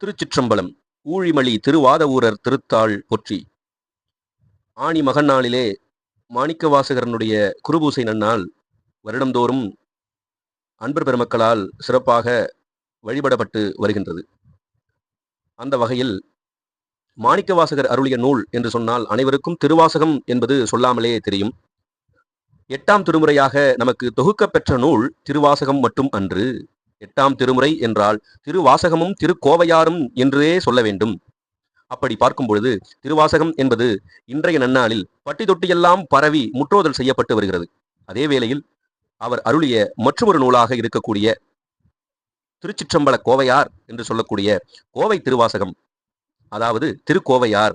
திருச்சிற்றம்பலம் ஊழிமணி திருவாதவூரர் திருத்தாள் பொற்றி. ஆணி மகன் நாளிலே மாணிக்கவாசகரனுடைய குருபூசை நன்னால் வருடந்தோறும் அன்பர் பெருமக்களால் சிறப்பாக வழிபடப்பட்டு வருகின்றது. அந்த வகையில் மாணிக்கவாசகர் அருளிய நூல் என்று சொன்னால் அனைவருக்கும் திருவாசகம் என்பது சொல்லாமலே தெரியும். எட்டாம் திருமுறையாக நமக்கு தொகுக்கப்பெற்ற நூல் திருவாசகம் மட்டும் அன்று. எட்டாம் திருமுறை என்றால் திருவாசகமும் திருக்கோவையாரும் என்றே சொல்ல வேண்டும். அப்படி பார்க்கும் பொழுது திருவாசகம் என்பது இன்றைய நன்னாளில் பட்டி தொட்டியெல்லாம் பரவி முற்றோதல் செய்யப்பட்டு வருகிறது. அதே வேளையில் அவர் அருளிய மற்றொரு நூலாக இருக்கக்கூடிய திருச்சிற்றம்பல கோவையார் என்று சொல்லக்கூடிய கோவை திருவாசகம் அதாவது திருக்கோவையார்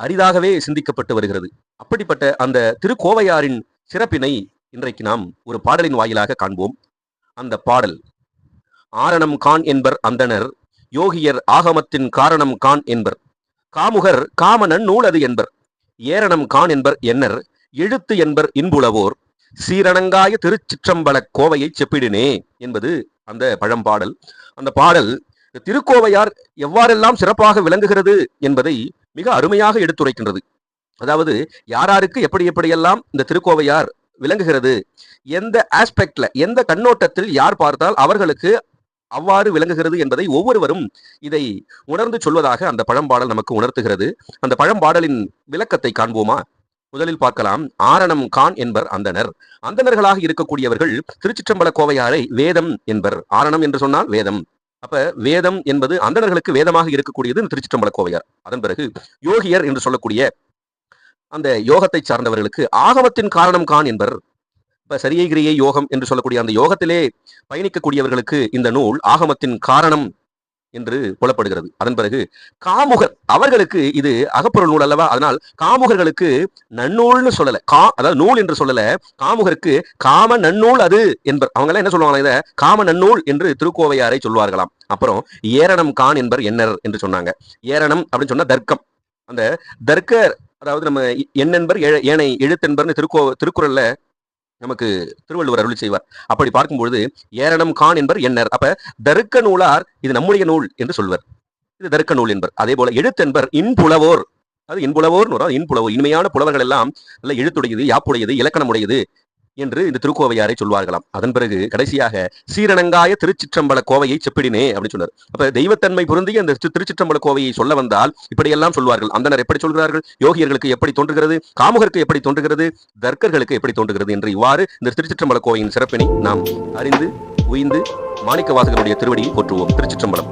அரிதாகவே சிந்திக்கப்பட்டு வருகிறது. அப்படிப்பட்ட அந்த திருக்கோவையாரின் சிறப்பினை இன்றைக்கு நாம் ஒரு பாடலின் வாயிலாக காண்போம். அந்த பாடல் ஆரணம் கான் என்பர் அந்தணர் யோகியர் ஆகமத்தின் காரணம் கான் என்பர். காமுகர் காமனன் நூலது என்பர். ஏரணம் கான் என்பர் என்னர் எழுத்து என்பர் இன்புலவோர். சீரணங்காய திருச்சிற்றம்பல கோவையை செப்பிடினே என்பது அந்த பழம்பாடல். அந்த பாடல் திருக்கோவையார் எவ்வாறெல்லாம் சிறப்பாக விளங்குகிறது என்பதை மிக அருமையாக எடுத்துரைக்கின்றது. அதாவது யாராருக்கு எப்படி எப்படியெல்லாம் இந்த திருக்கோவையார் விளங்குகிறது எந்த ஆஸ்பெக்ட்ல எந்த கண்ணோட்டத்தில் யார் பார்த்தால் அவர்களுக்கு அவ்வாறு விளங்குகிறது என்பதை ஒவ்வொருவரும் இதை உணர்ந்து சொல்வதாக அந்த பழம்பாடல் நமக்கு உணர்த்துகிறது. அந்த பழம்பாடலின் விளக்கத்தை காண்போமா? முதலில் பார்க்கலாம். ஆரணம் கான் என்பர் அந்தனர். அந்தனர்களாக இருக்கக்கூடியவர்கள் திருச்சிற்றம்பல கோவையாரை வேதம் என்பர். ஆரணம் என்று சொன்னால் வேதம். அப்ப வேதம் என்பது அந்தணர்களுக்கு வேதமாக இருக்கக்கூடியது திருச்சிற்றம்பல கோவையார். அதன் பிறகு யோகியர் என்று சொல்லக்கூடிய அந்த யோகத்தை சார்ந்தவர்களுக்கு ஆகமத்தின் காரணம் கான் என்பர். இப்போ சரியை கிரியை யோகம் என்று சொல்லக்கூடிய அந்த யோகத்திலே பயணிக்கக்கூடியவர்களுக்கு இந்த நூல் ஆகமத்தின் காரணம் என்று புலப்படுகிறது. அதன் பிறகு காமுகர் அவர்களுக்கு இது அகப்பொருள் நூல் அல்லவா? அதனால் காமுகர்களுக்கு நன்னூல்னு சொல்லல. கா அதாவது நூல் என்று சொல்லல. காமுகருக்கு காம நன்னூல் அது என்பர். அவங்க என்ன சொல்லுவாங்க இதை? காம நன்னூல் என்று திருக்கோவையாரை சொல்வார்களாம். அப்புறம் ஏரணம் கான் என்பர் என்னர் என்று சொன்னாங்க. ஏரணம் அப்படின்னு சொன்னா தர்க்கம். அந்த தர்க்க அதாவது நம்ம எண்ணென்பர் ஏ- ஏனை எழுத்தென்பர்னு திருக்கோ திருக்குறள்ல நமக்கு திருவள்ளுவர் அருள் செய்வார். அப்படி பார்க்கும்பொழுது ஏரணம் கான் என்பர் எண்ணர். அப்ப தருக்க நூலார் இது நம்முடைய நூல் என்று சொல்வர். இது தருக்க நூல் என்பர். அதே போல எழுத்தென்பர் இன்புலவோர் அது இன்புலவோர் இன்புலவோர் இனிமையான புலவர்கள் எல்லாம் நல்ல எழுத்துடையது யாப்புடையது இலக்கணமுடையது. என்று இந்த திருக்கோவையாரை சொல்வார்களாம். அதன் பிறகு கடைசியாக சீரணங்காய திருச்சிற்றம்பல கோவையை செப்பிடினே அப்படின்னு சொன்னார். அப்ப தெய்வத்தன்மை பொருந்திய அந்த திருச்சிற்றம்பல கோவையை சொல்ல வந்தால் இப்படியெல்லாம் சொல்வார்கள். அந்தனர் எப்படி சொல்கிறார்கள்? யோகியர்களுக்கு எப்படி தோன்றுகிறது? காமுகருக்கு எப்படி தோன்றுகிறது? தர்க்கர்களுக்கு எப்படி தோன்றுகிறது? என்று இவ்வாறு இந்த திருச்சிற்றம்பல கோவையின் சிறப்பினை நாம் அறிந்து உயிந்து மாணிக்க திருவடியை போற்றுவோம். திருச்சிற்றம்பலம்.